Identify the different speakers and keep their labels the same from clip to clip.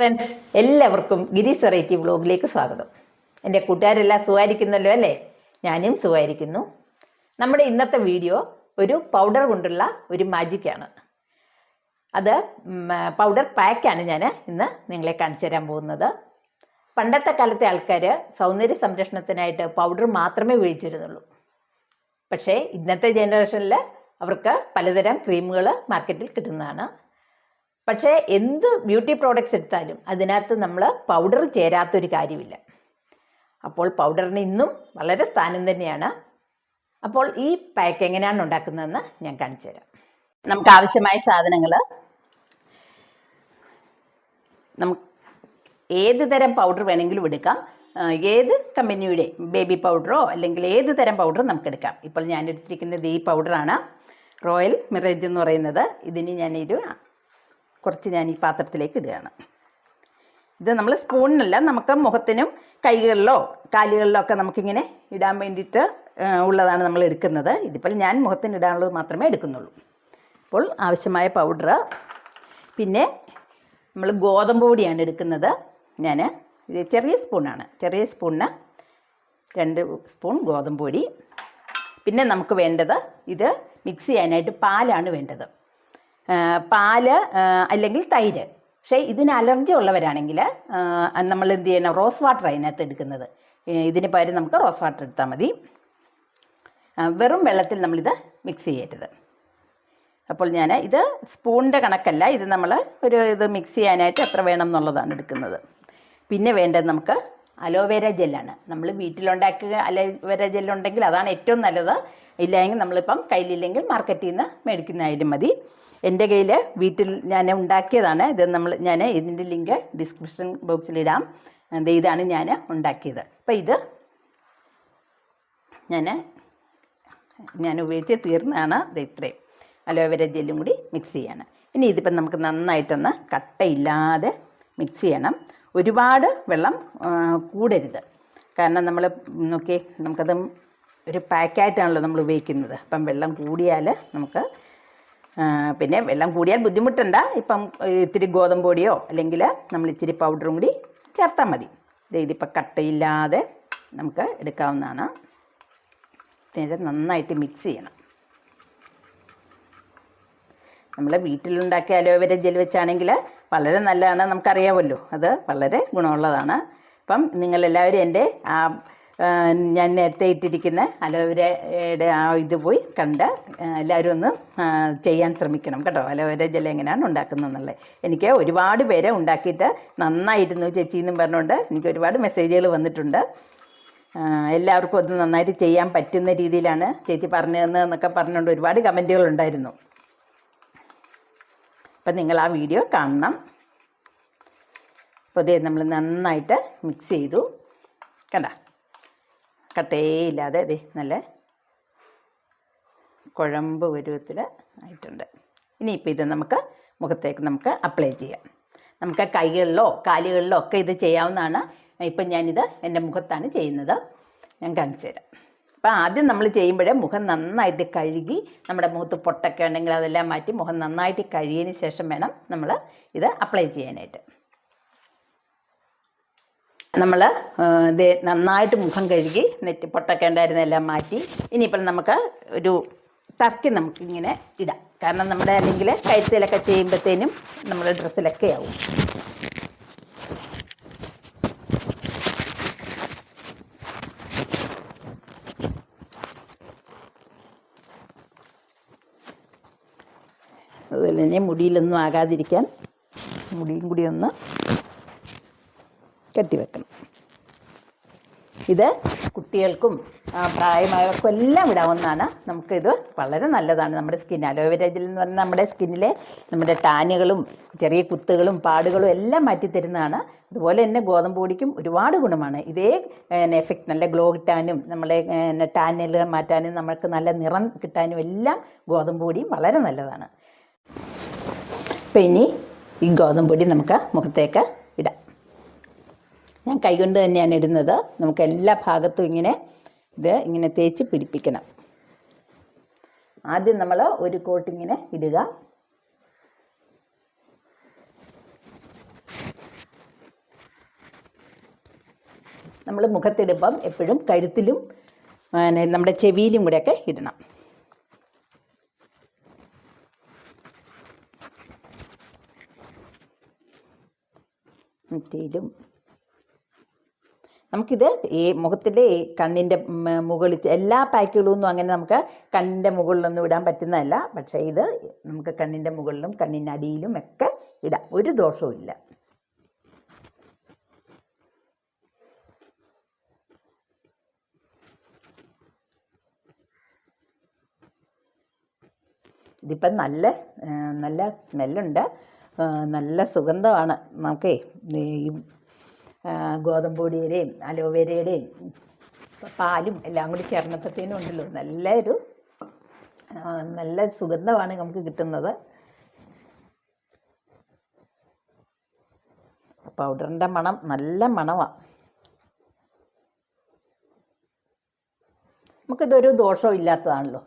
Speaker 1: Friends എല്ലാവർക്കും ഗിരീസ് variety വ്ലോഗിലേക്ക് സ്വാഗതം. എന്റെ കൂട്ടുകാരെല്ലാം സുഖമായിരിക്കുന്നല്ലോ അല്ലേ? ഞാനും സുഖമായിരിക്കുന്നു. നമ്മുടെ ഇന്നത്തെ വീഡിയോ ഒരു പൗഡർ കൊണ്ടുള്ള ഒരു മാജിക്കാണ് അത് പൗഡർ പാക്കാണ് ഞാൻ ഇന്ന് നിങ്ങളെ കാണിച്ചു തരാൻ പോകുന്നത്. പണ്ടത്തെ കാലത്തെ ആൾക്കാർ സൗന്ദര്യ സംരക്ഷണത്തിനായിട്ട് പൗഡർ മാത്രമേ ഉപയോഗിച്ചിരുന്നുള്ളൂ. പക്ഷേ ഇന്നത്തെ ജനറേഷനിൽ അവർക്ക് പലതരം ക്രീമുകൾ മാർക്കറ്റിൽ കിട്ടുന്നതാണ്. പക്ഷേ എന്ത് ബ്യൂട്ടി പ്രോഡക്റ്റ്സ് എടുത്താലും അതിനകത്ത് നമ്മൾ പൗഡർ ചേരാത്തൊരു കാര്യമില്ല. അപ്പോൾ പൗഡറിന് ഇന്നും വളരെ സ്ഥാനം തന്നെയാണ്. അപ്പോൾ ഈ പാക്ക് എങ്ങനെയാണ് ഉണ്ടാക്കുന്നതെന്ന് ഞാൻ കാണിച്ചു തരാം. നമുക്ക് ആവശ്യമായ സാധനങ്ങൾ നമുക്ക് ഏത് തരം പൗഡർ വേണമെങ്കിലും എടുക്കാം. ഏത് കമ്പനിയുടെ ബേബി പൗഡറോ അല്ലെങ്കിൽ ഏത് തരം പൗഡർ നമുക്ക് എടുക്കാം. ഇപ്പോൾ ഞാൻ എടുത്തിരിക്കുന്നത് ഈ പൗഡറാണ്. റോയൽ മിറേജ് എന്ന് പറയുന്നത്. ഇതിന് ഞാനൊരു കുറച്ച് ഞാൻ ഈ പാത്രത്തിലേക്ക് ഇടുകയാണ്. ഇത് നമ്മൾ സ്പൂണിനല്ല നമുക്ക് മുഖത്തിനും കൈകളിലോ കാലുകളിലോ ഒക്കെ നമുക്കിങ്ങനെ ഇടാൻ വേണ്ടിയിട്ട് ഉള്ളതാണ് നമ്മൾ എടുക്കുന്നത്. ഇതിപ്പോൾ ഞാൻ മുഖത്തിന് ഇടാനുള്ളത് മാത്രമേ എടുക്കുന്നുള്ളൂ. അപ്പോൾ ആവശ്യമായ പൗഡർ പിന്നെ നമ്മൾ ഗോതമ്പ് പൊടിയാണ് എടുക്കുന്നത്. ഞാൻ ഇത് ചെറിയ സ്പൂണാണ്. ചെറിയ സ്പൂണിന് രണ്ട് സ്പൂൺ ഗോതമ്പ് പൊടി. പിന്നെ നമുക്ക് വേണ്ടത് ഇത് മിക്സ് ചെയ്യാനായിട്ട് പാലാണ് വേണ്ടത്. പാൽ അല്ലെങ്കിൽ തൈര്. പക്ഷേ ഇതിന് അലർജി ഉള്ളവരാണെങ്കിൽ നമ്മൾ എന്ത് ചെയ്യണം? റോസ് വാട്ടർ അതിനകത്ത് എടുക്കുന്നത്. ഇതിന് പകരം നമുക്ക് റോസ് വാട്ടർ എടുത്താൽ മതി. വെറും വെള്ളത്തിൽ നമ്മളിത് മിക്സ് ചെയ്യരുത്. അപ്പോൾ ഞാൻ ഇത് സ്പൂണിന്റെ കണക്കല്ല ഇത് നമ്മൾ ഒരു ഇത് മിക്സ് ചെയ്യാനായിട്ട് എത്ര വേണം എന്നുള്ളതാണ് എടുക്കുന്നത്. പിന്നെ വേണ്ടത് നമുക്ക് അലോവേര ജെല്ലാണ്. നമ്മൾ വീട്ടിലുണ്ടാക്കുക അലോവേര ജെല്ലുണ്ടെങ്കിൽ അതാണ് ഏറ്റവും നല്ലത്. ഇല്ലെങ്കിൽ നമ്മളിപ്പം കയ്യിലില്ലെങ്കിൽ മാർക്കറ്റിൽ നിന്ന് മേടിക്കുന്നതായാലും മതി. എന്റെ കയ്യിൽ വീട്ടിൽ ഞാൻ ഉണ്ടാക്കിയതാണ്. ഇത് നമ്മൾ ഞാൻ ഇതിന്റെ ലിങ്ക് ഡിസ്ക്രിപ്ഷൻ ബോക്സിലിടാം ഇതാണ് ഞാൻ ഉണ്ടാക്കിയത്. അപ്പോൾ ഇത് ഞാൻ ഞാൻ ഉപയോഗിച്ച് തീർന്നതാണ് ഇത് ഇത്രയും. അലോവേര ജെല്ലും കൂടി മിക്സ് ചെയ്യണം. ഇനി ഇതിപ്പം നമുക്ക് നന്നായിട്ടൊന്ന് കട്ടയില്ലാതെ മിക്സ് ചെയ്യണം. ഒരുപാട് വെള്ളം കൂടരുത്. കാരണം നമ്മൾ നോക്കി നമുക്കത് ഒരു പാക്കായിട്ടാണല്ലോ നമ്മൾ ഉപയോഗിക്കുന്നത്. അപ്പം വെള്ളം കൂടിയാൽ നമുക്ക് പിന്നെ വെള്ളം കൂടിയാൽ ബുദ്ധിമുട്ടുണ്ട്. ഇപ്പം ഇത്തിരി ഗോതമ്പ് പൊടിയോ അല്ലെങ്കിൽ നമ്മൾ ഇത്തിരി പൗഡറും കൂടി ചേർത്താൽ മതി. ഇതിപ്പോൾ കട്ടയില്ലാതെ നമുക്ക് എടുക്കാവുന്നതാണ്. ഇതിന്റെ നന്നായിട്ട് മിക്സ് ചെയ്യണം. നമ്മൾ വീട്ടിലുണ്ടാക്കിയ അലോവേര ജെൽ വെച്ചാണെങ്കിൽ വളരെ നല്ലതാണ്. നമുക്കറിയാമല്ലോ അത് വളരെ ഗുണമുള്ളതാണ്. അപ്പം നിങ്ങളെല്ലാവരും എന്റെ ആ, ഞാൻ നേരത്തെ ഇട്ടിരിക്കുന്ന അലോവേരയുടെ ആ ഇത് പോയി കണ്ട് എല്ലാവരും ഒന്ന് ചെയ്യാൻ ശ്രമിക്കണം കേട്ടോ. അലോവേര ജെൽ എങ്ങനെയാണ് ഉണ്ടാക്കുന്നതെന്നുള്ളത്. എനിക്ക് ഒരുപാട് പേരെ ഉണ്ടാക്കിയിട്ട് നന്നായിരുന്നു ചേച്ചി എന്നും പറഞ്ഞുകൊണ്ട് എനിക്ക് ഒരുപാട് മെസ്സേജുകൾ വന്നിട്ടുണ്ട്. എല്ലാവർക്കും അത് നന്നായിട്ട് ചെയ്യാൻ പറ്റുന്ന രീതിയിലാണ് ചേച്ചി പറഞ്ഞു എന്നൊക്കെ പറഞ്ഞുകൊണ്ട് ഒരുപാട് കമന്റുകൾ ഉണ്ടായിരുന്നു. അപ്പം നിങ്ങൾ ആ വീഡിയോ കാണണം. അപ്പോൾ ഇതേ നമ്മൾ നന്നായിട്ട് മിക്സ് ചെയ്തു. കണ്ട? കട്ടേയില്ലാതെ അതെ നല്ല കുഴമ്പ് പരുവത്തിൽ ആയിട്ടുണ്ട്. ഇനിയിപ്പോൾ ഇത് നമുക്ക് മുഖത്തേക്ക് നമുക്ക് അപ്ലൈ ചെയ്യാം. നമുക്ക് കൈകളിലോ കാലുകളിലോ ഒക്കെ ഇത് ചെയ്യാവുന്നതാണ്. ഇപ്പം ഞാനിത് എന്റെ മുഖത്താണ് ചെയ്യുന്നത്. ഞാൻ കാണിച്ചു തരാം. അപ്പോൾ ആദ്യം നമ്മൾ ചെയ്യുമ്പോഴേ മുഖം നന്നായിട്ട് കഴുകി നമ്മുടെ മുഖത്ത് പൊട്ടൊക്കെ ഉണ്ടെങ്കിൽ അതെല്ലാം മാറ്റി മുഖം നന്നായിട്ട് കഴുകിയതിന് ശേഷം വേണം നമ്മൾ ഇത് അപ്ലൈ ചെയ്യാനായിട്ട്. നമ്മൾ നന്നായിട്ട് മുഖം കഴുകി നെറ്റി പൊട്ടൊക്കെ ഉണ്ടായിരുന്നെല്ലാം മാറ്റി ഇനിയിപ്പോൾ നമുക്ക് ഒരു ടർക്കി നമുക്കിങ്ങനെ ഇടാം. കാരണം നമ്മുടെ അല്ലെങ്കിൽ കഴുത്തിലൊക്കെ ചെയ്യുമ്പോഴത്തേനും നമ്മുടെ ഡ്രസ്സിലൊക്കെ ആവും. അതുപോലെ തന്നെ മുടിയിലൊന്നും ആകാതിരിക്കാൻ മുടിയും കൂടി ഒന്ന് കെട്ടിവെക്കണം. ഇത് കുട്ടികൾക്കും പ്രായമായവർക്കും എല്ലാം ഇടാവുന്നതാണ് നമുക്കിത് വളരെ നല്ലതാണ് നമ്മുടെ സ്കിൻ. അലോവേര ജെൽ എന്ന് പറഞ്ഞാൽ നമ്മുടെ സ്കിന്നിലെ നമ്മുടെ ടാനുകളും ചെറിയ കുത്തുകളും പാടുകളും എല്ലാം മാറ്റിത്തരുന്നതാണ്. അതുപോലെ തന്നെ ഗോതമ്പ് പൊടിക്കും ഒരുപാട് ഗുണമാണ്. ഇതേ എഫക്റ്റ് നല്ല ഗ്ലോ കിട്ടാനും നമ്മളെ ടാനുകൾ മാറ്റാനും നമുക്ക് നല്ല നിറം കിട്ടാനും എല്ലാം ഗോതമ്പ് പൊടിയും വളരെ നല്ലതാണ്. അപ്പം ഇനി ഈ ഗോതമ്പ് പൊടി നമുക്ക് മുഖത്തേക്ക് ഇടാം. ഞാൻ കൈകൊണ്ട് തന്നെയാണ് ഇടുന്നത്. നമുക്ക് എല്ലാ ഭാഗത്തും ഇങ്ങനെ ഇത് ഇങ്ങനെ തേച്ച് പിടിപ്പിക്കണം. ആദ്യം നമ്മൾ ഒരു കോട്ടിങ്ങനെ ഇടുക. നമ്മൾ മുഖത്തിടുമ്പം എപ്പോഴും കഴുത്തിലും പിന്നെ നമ്മുടെ ചെവിയിലും കൂടെയൊക്കെ ഇടണം. നെറ്റിയിലും നമുക്കിത് ഈ മുഖത്തിന്റെ ഈ കണ്ണിന്റെ മുകളിൽ എല്ലാ പാക്കുകളും ഒന്നും അങ്ങനെ നമുക്ക് കണ്ണിന്റെ മുകളിലൊന്നും ഇടാൻ പറ്റുന്നതല്ല. പക്ഷേ ഇത് നമുക്ക് കണ്ണിന്റെ മുകളിലും കണ്ണിന്റെ അടിയിലും ഒക്കെ ഇടാം. ഒരു ദോഷവും ഇല്ല. ഇതിപ്പം നല്ല നല്ല സ്മെല്ലുണ്ട്. നല്ല സുഗന്ധമാണ്. നമുക്കേ ഈ ആ, ഗോതമ്പ് പൊടിയുടെയും അലോവേരയുടെയും പാലും എല്ലാം കൂടി ചേർന്നപ്പോഴത്തേനും ഉണ്ടല്ലോ. നല്ല ഒരു നല്ല സുഗന്ധമാണ് നമുക്ക് കിട്ടുന്നത്. പൗഡറിന്റെ മണം നല്ല മണമാണ് നമുക്കിതൊരു ദോഷവും ഇല്ലാത്തതാണല്ലോ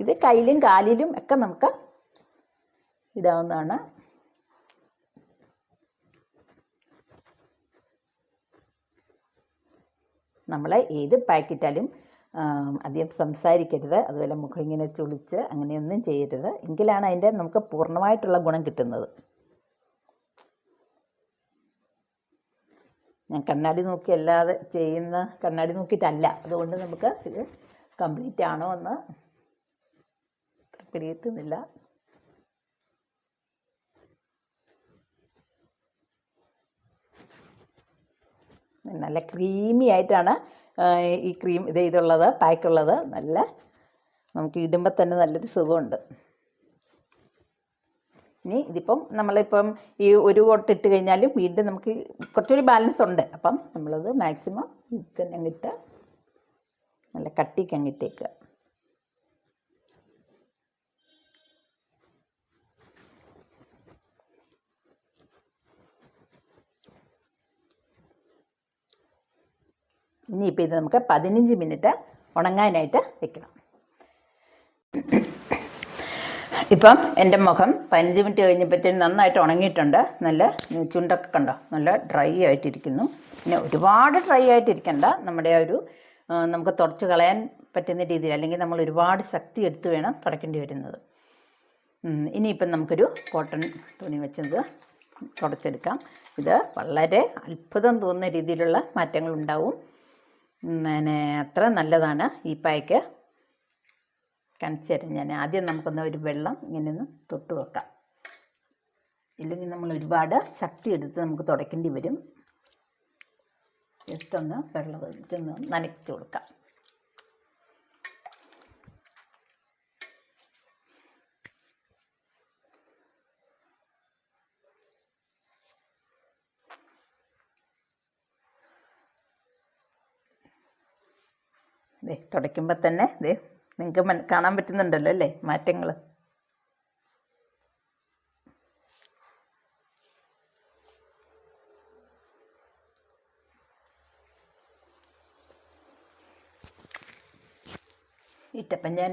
Speaker 1: ഇത് കയ്യിലും കാലിലും ഒക്കെ നമുക്ക് ഇടാവുന്നതാണ്. നമ്മൾ ഏത് പാക്കറ്റാലും അധികം സംസാരിക്കരുത്. അതുപോലെ മുഖം ഇങ്ങനെ ചുളിച്ച് അങ്ങനെയൊന്നും ചെയ്യരുത്. എങ്കിലാണ് അതിന്റെ നമുക്ക് പൂർണമായിട്ടുള്ള ഗുണം കിട്ടുന്നത്. ഞാൻ കണ്ണാടി നോക്കി അല്ലാതെ ചെയ്യുന്ന കണ്ണാടി നോക്കിയിട്ടല്ല. അതുകൊണ്ട് നമുക്ക് ഇത് കംപ്ലീറ്റ് ആണോ എന്ന് പിടികിട്ടുന്നില്ല നല്ല ക്രീമി ആയിട്ടാണ് ഈ ക്രീം ഇത് ഇതുള്ളത് പാക്കുള്ളത് നല്ല നമുക്ക് ഇടുമ്പോൾ തന്നെ നല്ലൊരു സുഖമുണ്ട്. ഇനി ഇതിപ്പം നമ്മളിപ്പം ഈ ഒരു കോട്ട് ഇട്ട് കഴിഞ്ഞാലും വീണ്ടും നമുക്ക് കുറച്ചുകൂടി ബാലൻസ് ഉണ്ട്. അപ്പം നമ്മളത് മാക്സിമം ഇത് തന്നെ അങ്ങിട്ട് നല്ല കട്ടിക്ക് അങ്ങിട്ടേക്കുക ഇനിയിപ്പോൾ ഇത് നമുക്ക് പതിനഞ്ച് മിനിറ്റ് ഉണങ്ങാനായിട്ട് വെക്കണം. ഇപ്പം എന്റെ മുഖം പതിനഞ്ച് മിനിറ്റ് കഴിഞ്ഞപ്പോഴത്തേനും നന്നായിട്ട് ഉണങ്ങിയിട്ടുണ്ട്. നല്ല ചുണ്ടൊക്കെ കണ്ടോ? നല്ല ഡ്രൈ ആയിട്ടിരിക്കുന്നു. പിന്നെ ഒരുപാട് ഡ്രൈ ആയിട്ടിരിക്കണ്ട. നമ്മുടെ ഒരു നമുക്ക് തുടച്ച് കളയാൻ പറ്റുന്ന രീതിയിൽ അല്ലെങ്കിൽ നമ്മൾ ഒരുപാട് ശക്തി എടുത്ത് വേണം തുടയ്ക്കേണ്ടി വരുന്നത്. ഇനിയിപ്പം നമുക്കൊരു കോട്ടൺ തുണി വെച്ചത് തുടച്ചെടുക്കാം. ഇത് വളരെ അത്ഭുതം തോന്നുന്ന രീതിയിലുള്ള മാറ്റങ്ങളുണ്ടാവും. ഉം, പിന്നെ അത്ര നല്ലതാണ് ഈ പായ്ക്ക്. കാണിച്ചു ഞാൻ ആദ്യം നമുക്കൊന്ന് ഒരു വെള്ളം ഇങ്ങനെ ഒന്ന് തൊട്ട് വെക്കാം. ഇല്ലെങ്കിൽ നമ്മൾ ഒരുപാട് ശക്തി എടുത്ത് നമുക്ക് തുടയ്ക്കേണ്ടി വരും. ജസ്റ്റ് ഒന്ന് വെള്ളം ഒഴിച്ചൊന്ന് നനയ്ച്ച് കൊടുക്കാം. ദേ തുടയ്ക്കുമ്പോൾ തന്നെ ദേ നിങ്ങൾക്ക് മൻ കാണാൻ പറ്റുന്നുണ്ടല്ലോ അല്ലേ മാറ്റങ്ങൾ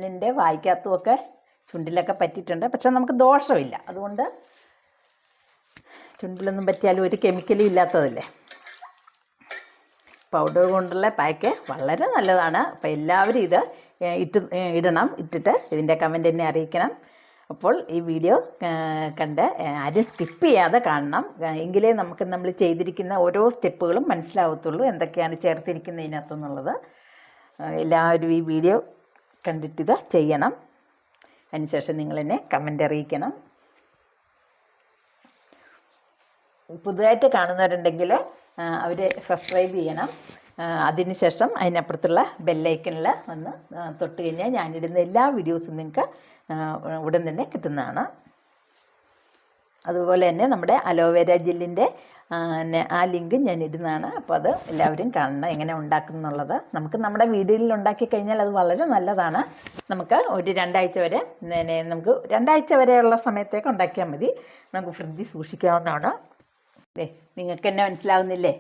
Speaker 1: എന്റെ വായിക്കകത്തുമൊക്കെ ചുണ്ടിലൊക്കെ പറ്റിയിട്ടുണ്ട്. പക്ഷെ നമുക്ക് ദോഷമില്ല. അതുകൊണ്ട് ചുണ്ടിലൊന്നും പറ്റിയാലും ഒരു കെമിക്കലും ഇല്ലാത്തതല്ലേ? പൗഡർ കൊണ്ടുള്ള പാക്ക് വളരെ നല്ലതാണ്. അപ്പോൾ എല്ലാവരും ഇത് ഇട്ട് ഇടണം ഇട്ടിട്ട് ഇതിന്റെ കമന്റ് എന്നെ അറിയിക്കണം. അപ്പോൾ ഈ വീഡിയോ കണ്ട് ആരും സ്കിപ്പ് ചെയ്യാതെ കാണണം. എങ്കിലേ നമുക്ക് നമ്മൾ ചെയ്തിരിക്കുന്ന ഓരോ സ്റ്റെപ്പുകളും മനസ്സിലാവത്തുള്ളൂ എന്തൊക്കെയാണ് ചേർത്തിരിക്കുന്നതിനകത്തെന്നുള്ളത് ആ, എല്ലാവരും ഈ വീഡിയോ കണ്ടിട്ടിത് ചെയ്യണം. അതിനുശേഷം നിങ്ങൾ എന്നെ കമന്റ് അറിയിക്കണം. പുതുതായിട്ട് കാണുന്നവരുണ്ടെങ്കിൽ അവർ സബ്സ്ക്രൈബ് ചെയ്യണം. അതിനുശേഷം അതിനപ്പുറത്തുള്ള ബെല്ലൈക്കണിൽ വന്ന് തൊട്ട് കഴിഞ്ഞാൽ ഞാനിടുന്ന എല്ലാ വീഡിയോസും നിങ്ങൾക്ക് ഉടൻ തന്നെ കിട്ടുന്നതാണ്. അതുപോലെ തന്നെ നമ്മുടെ അലോവേര ജെല്ലിന്റെ ആ ലിങ്ക് ഞാൻ ഇടുന്നതാണ് അപ്പോൾ അത് എല്ലാവരും കാണണം എങ്ങനെ ഉണ്ടാക്കും എന്നുള്ളത്. നമുക്ക് നമ്മുടെ വീടുകളിൽ ഉണ്ടാക്കി കഴിഞ്ഞാൽ അത് വളരെ നല്ലതാണ്. നമുക്ക് ഒരു രണ്ടാഴ്ച വരെ നമുക്ക് രണ്ടാഴ്ച വരെയുള്ള സമയത്തേക്ക് ഉണ്ടാക്കിയാൽ മതി. നമുക്ക് ഫ്രിഡ്ജിൽ സൂക്ഷിക്കാവുന്നതാണ്. ഏ നിങ്ങൾക്ക് എന്നെ മനസ്സിലാവുന്നില്ലേ?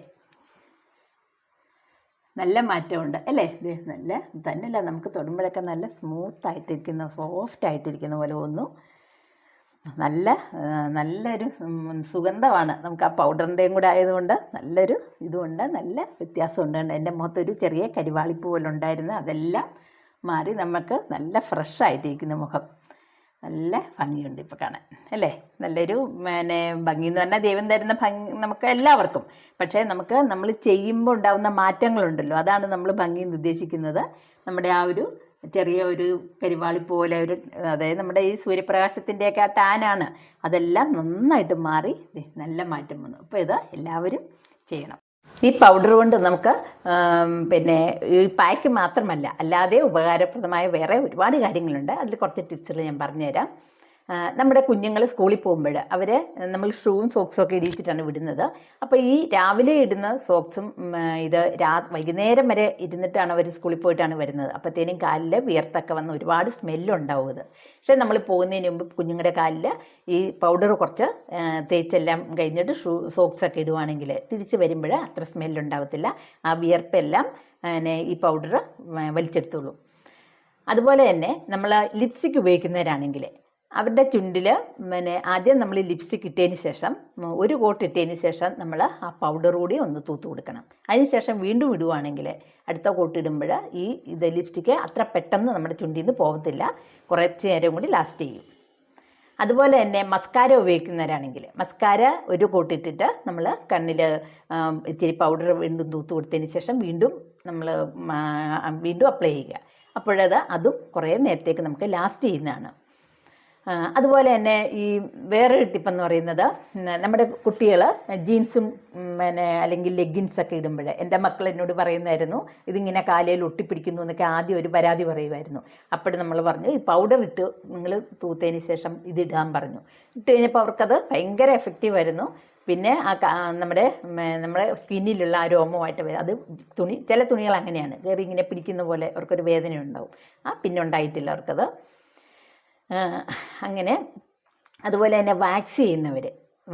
Speaker 1: നല്ല മാറ്റമുണ്ട് അല്ലേ? ഇത് നല്ല തന്നെയല്ല നമുക്ക് തൊടുമ്പോഴൊക്കെ നല്ല സ്മൂത്ത് ആയിട്ടിരിക്കുന്ന സോഫ്റ്റ് ആയിട്ടിരിക്കുന്ന പോലെ ഒന്നും നല്ല നല്ലൊരു സുഗന്ധമാണ് നമുക്ക് ആ പൗഡറിന്റെയും കൂടെ ആയതുകൊണ്ട്. നല്ലൊരു ഇതുമുണ്ട് നല്ല വ്യത്യാസമുണ്ട് എന്റെ മുഖത്തൊരു ചെറിയ കരിവാളിപ്പ് പോലെ ഉണ്ടായിരുന്നു. അതെല്ലാം മാറി നമുക്ക് നല്ല ഫ്രഷ് ആയിട്ടിരിക്കുന്ന മുഖം. നല്ല ഭംഗിയുണ്ട് ഇപ്പോൾ കാണാൻ അല്ലേ? നല്ലൊരു പിന്നെ ഭംഗി എന്ന് പറഞ്ഞാൽ ദൈവം തരുന്ന ഭംഗി നമുക്ക് എല്ലാവർക്കും. പക്ഷേ നമുക്ക് നമ്മൾ ചെയ്യുമ്പോൾ ഉണ്ടാകുന്ന മാറ്റങ്ങളുണ്ടല്ലോ അതാണ് നമ്മൾ ഭംഗി എന്ന് ഉദ്ദേശിക്കുന്നത്. നമ്മുടെ ആ ഒരു ചെറിയ ഒരു കരിവാളി പോലെ ഒരു അതായത് നമ്മുടെ ഈ സൂര്യപ്രകാശത്തിന്റെയൊക്കെ ആ ടാനാണ്. അതെല്ലാം നന്നായിട്ട് മാറി നല്ല മാറ്റം വന്നു. അപ്പോൾ ഇത് എല്ലാവരും ചെയ്യണം. ഈ പൗഡർ കൊണ്ട് നമുക്ക് പിന്നെ ഈ പാക്ക് മാത്രമല്ല അല്ലാതെ ഉപകാരപ്രദമായ വേറെ ഒരുപാട് കാര്യങ്ങളുണ്ട്. അതിൽ കുറച്ച് ടിപ്സുകൾ ഞാൻ പറഞ്ഞുതരാം. നമ്മുടെ കുഞ്ഞുങ്ങൾ സ്കൂളിൽ പോകുമ്പോൾ അവർ നമ്മൾ ഷൂവും സോക്സും ഒക്കെ ഇടിയിച്ചിട്ടാണ് വിടുന്നത്. അപ്പോൾ ഈ രാവിലെ ഇടുന്ന സോക്സും ഇത് രാ വൈകുന്നേരം വരെ ഇരുന്നിട്ടാണ് അവർ സ്കൂളിൽ പോയിട്ടാണ് വരുന്നത്. അപ്പോഴത്തേനും കാലിൽ വിയർത്തൊക്കെ വന്ന് ഒരുപാട് സ്മെല്ലുണ്ടാവും അത്. പക്ഷേ നമ്മൾ പോകുന്നതിന് മുമ്പ് കുഞ്ഞുങ്ങളുടെ കാലിൽ ഈ പൗഡർ കുറച്ച് തേച്ചെല്ലാം കഴിഞ്ഞിട്ട് ഷൂ സോക്സ് ഒക്കെ ഇടുവാണെങ്കിൽ തിരിച്ച് വരുമ്പോൾ അത്ര സ്മെല്ലുണ്ടാവത്തില്ല ആ വിയർപ്പെല്ലാം ഈ പൗഡർ വലിച്ചെടുത്തോളൂ. അതുപോലെ തന്നെ നമ്മൾ ലിപ്സ്റ്റിക് ഉപയോഗിക്കുന്നവരാണെങ്കിൽ അവരുടെ ചുണ്ടിൽ പിന്നെ ആദ്യം നമ്മൾ ലിപ്സ്റ്റിക് ഇട്ടതിന് ശേഷം ഒരു കോട്ട് ഇട്ടതിന് ശേഷം നമ്മൾ ആ പൗഡർ കൂടി ഒന്ന് തൂത്ത് കൊടുക്കണം. അതിനുശേഷം വീണ്ടും ഇടുവാണെങ്കിൽ അടുത്ത കോട്ട് ഇടുമ്പോൾ ഈ ഇത് ലിപ്സ്റ്റിക്ക് അത്ര പെട്ടെന്ന് നമ്മുടെ ചുണ്ടിൽ നിന്ന് പോകത്തില്ല കുറച്ച് നേരം കൂടി ലാസ്റ്റ് ചെയ്യും. അതുപോലെ തന്നെ മസ്കാര ഉപയോഗിക്കുന്നവരാണെങ്കിൽ മസ്കാര ഒരു കോട്ടിട്ടിട്ട് നമ്മൾ കണ്ണിൽ ഇച്ചിരി പൗഡർ വീണ്ടും തൂത്ത് കൊടുത്തതിന് ശേഷം വീണ്ടും നമ്മൾ വീണ്ടും അപ്ലൈ ചെയ്യുക. അപ്പോഴത് അതും കുറേ നേരത്തേക്ക് നമുക്ക് ലാസ്റ്റ് ചെയ്യുന്നതാണ്. അതുപോലെ തന്നെ ഈ വേറൊരു ടിപ്പെന്ന് പറയുന്നത് നമ്മുടെ കുട്ടികൾ ജീൻസും പിന്നെ അല്ലെങ്കിൽ ലെഗിൻസ് ഒക്കെ ഇടുമ്പോൾ എന്റെ മക്കൾ എന്നോട് പറയുമായിരുന്നു ഇതിങ്ങനെ കാലയിൽ ഒട്ടിപ്പിടിക്കുന്നു എന്നൊക്കെ ആദ്യം ഒരു പരാതി പറയുമായിരുന്നു. അപ്പോഴും നമ്മൾ പറഞ്ഞു ഈ പൗഡർ ഇട്ട് നിങ്ങൾ തൂത്തതിന് ശേഷം ഇതിടാൻ പറഞ്ഞു. ഇട്ട് കഴിഞ്ഞപ്പോൾ അവർക്കത് ഭയങ്കര എഫക്റ്റീവ് ആയിരുന്നു. പിന്നെ ആ നമ്മുടെ നമ്മുടെ സ്കിന്നിലുള്ള ആ രോമമായിട്ട് വരും അത് തുണി ചില തുണികൾ അങ്ങനെയാണ്. കയറി ഇങ്ങനെ പിടിക്കുന്ന പോലെ അവർക്കൊരു വേദന ഉണ്ടാവും ആ പിന്നെ ഉണ്ടായിട്ടില്ല അവർക്കത്. അങ്ങനെ അതുപോലെ തന്നെ വാക്സ് ചെയ്യുന്നവർ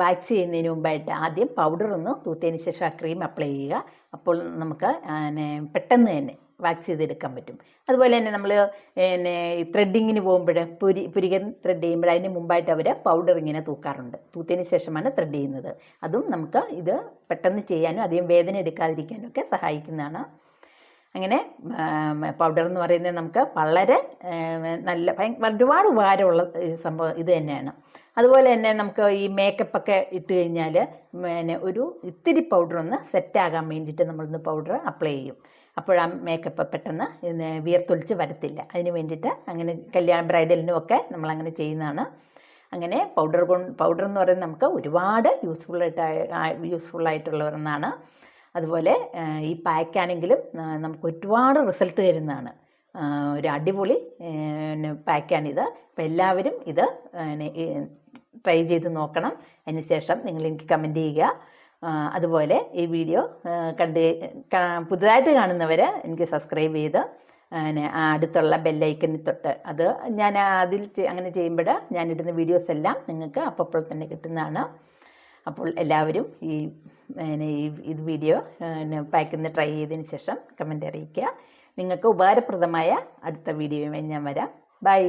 Speaker 1: വാക്സ് ചെയ്യുന്നതിന് മുമ്പായിട്ട് ആദ്യം പൗഡർ ഒന്ന് തൂത്തതിന് ശേഷം ആ ക്രീം അപ്ലൈ ചെയ്യുക. അപ്പോൾ നമുക്ക് പെട്ടെന്ന് തന്നെ വാക്സ് ചെയ്തെടുക്കാൻ പറ്റും. അതുപോലെ തന്നെ നമ്മൾ പിന്നെ ത്രെഡിങ്ങിന് പോകുമ്പോൾ പുരി പുരികൻ ത്രെഡ് ചെയ്യുമ്പോൾ അതിന് മുമ്പായിട്ട് അവർ പൗഡർ ഇങ്ങനെ തൂക്കാറുണ്ട്. തൂത്തതിന് ശേഷമാണ് ത്രെഡ് ചെയ്യുന്നത്. അതും നമുക്ക് ഇത് പെട്ടെന്ന് ചെയ്യാനും അധികം വേദന എടുക്കാതിരിക്കാനും ഒക്കെ സഹായിക്കുന്നതാണ് അങ്ങനെ പൗഡർ എന്ന് പറയുന്നത് നമുക്ക് വളരെ നല്ല ഒരുപാട് ഉപകാരമുള്ള സംഭവം ഇത് തന്നെയാണ്. അതുപോലെ തന്നെ നമുക്ക് ഈ മേക്കപ്പ് ഒക്കെ ഇട്ട് കഴിഞ്ഞാൽ പിന്നെ ഒരു ഇത്തിരി പൗഡർ ഒന്ന് സെറ്റാകാൻ വേണ്ടിയിട്ട് നമ്മളൊന്ന് പൗഡർ അപ്ലൈ ചെയ്യും. അപ്പോൾ ആ മേക്കപ്പ് പെട്ടെന്ന് വിയർത്തൊലിച്ച് വരത്തില്ല. അതിന് വേണ്ടിയിട്ട് അങ്ങനെ കല്യാണ ബ്രൈഡലിനും ഒക്കെ നമ്മളങ്ങനെ ചെയ്യുന്നതാണ്. അങ്ങനെ പൗഡർ കൊണ്ട് പൗഡർ എന്ന് പറയുന്നത് നമുക്ക് ഒരുപാട് യൂസ്ഫുള്ളായിട്ട് യൂസ്ഫുള്ളായിട്ടുള്ള ഒന്നാണ് അതുപോലെ ഈ പാക്കാണെങ്കിലും നമുക്ക് ഒരുപാട് റിസൾട്ട് തരുന്നതാണ്. ഒരു അടിപൊളി പാക്കാണിത് അപ്പോൾ എല്ലാവരും ഇത് ട്രൈ ചെയ്ത് നോക്കണം. അതിന് ശേഷം നിങ്ങൾ എനിക്ക് കമന്റ് ചെയ്യുക. അതുപോലെ ഈ വീഡിയോ കണ്ട് പുതുതായിട്ട് കാണുന്നവർ എനിക്ക് സബ്സ്ക്രൈബ് ചെയ്ത് പിന്നെ അടുത്തുള്ള ബെല്ലൈക്കണിൽ തൊട്ട്. അത് ഞാൻ അതിൽ അങ്ങനെ ചെയ്യുമ്പോൾ ഞാനിടുന്ന വീഡിയോസ് എല്ലാം നിങ്ങൾക്ക് അപ്പോൾ തന്നെ കിട്ടുന്നതാണ്. അപ്പോൾ എല്ലാവരും ഈ പിന്നെ ഈ ഇത് വീഡിയോ പാക്കുന്ന ട്രൈ ചെയ്തതിന് ശേഷം കമന്റ് അറിയിക്കുക. നിങ്ങൾക്ക് ഉപകാരപ്രദമായ അടുത്ത വീഡിയോയുമായി ഞാൻ വരാം. ബൈ